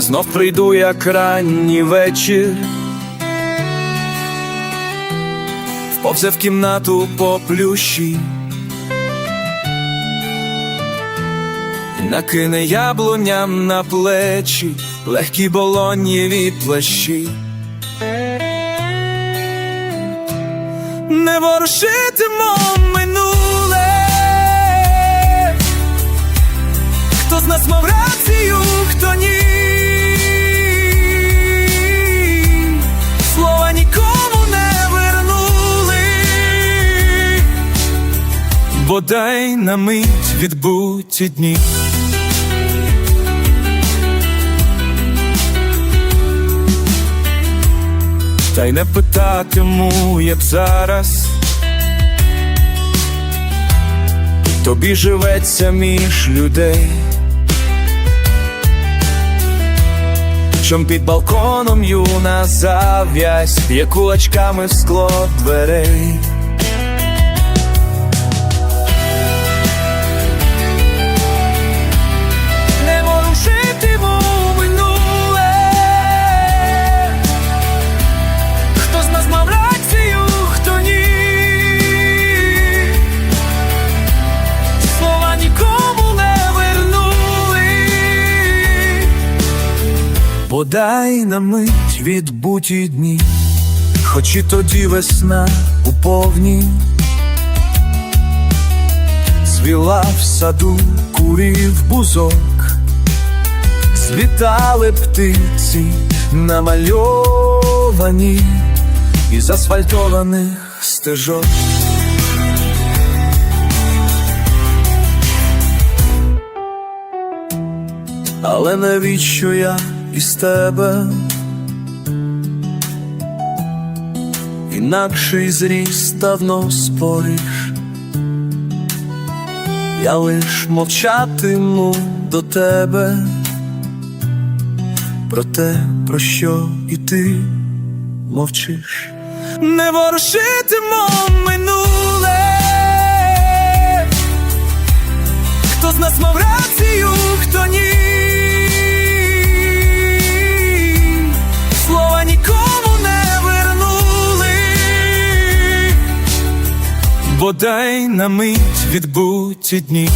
Знов прийду, як ранній вечір. Вповзе в кімнату по плющі. Накине яблуням на плечі, легкі болонєві плащі. Не ворушитимо минуле. Бодай на мить відбуті дні. Та й не питатиму, як зараз. Тобі живеться між людей. Чом під балконом юна зав'язь, б'є кулачками в скло дверей. Подай на мить відбуті дні, хоч і тоді весна у повні. Звіла в саду курів бузок, Світали птиці намальовані із асфальтованих стежок. Але навіщо я із тебе? Інакший зріс давно спориш. Я лиш мовчатиму до тебе про те, про що і ти мовчиш. Не ворушитимо минуле. Хто з нас мав рацію, хто ні. Бодай на мить відбуті дні.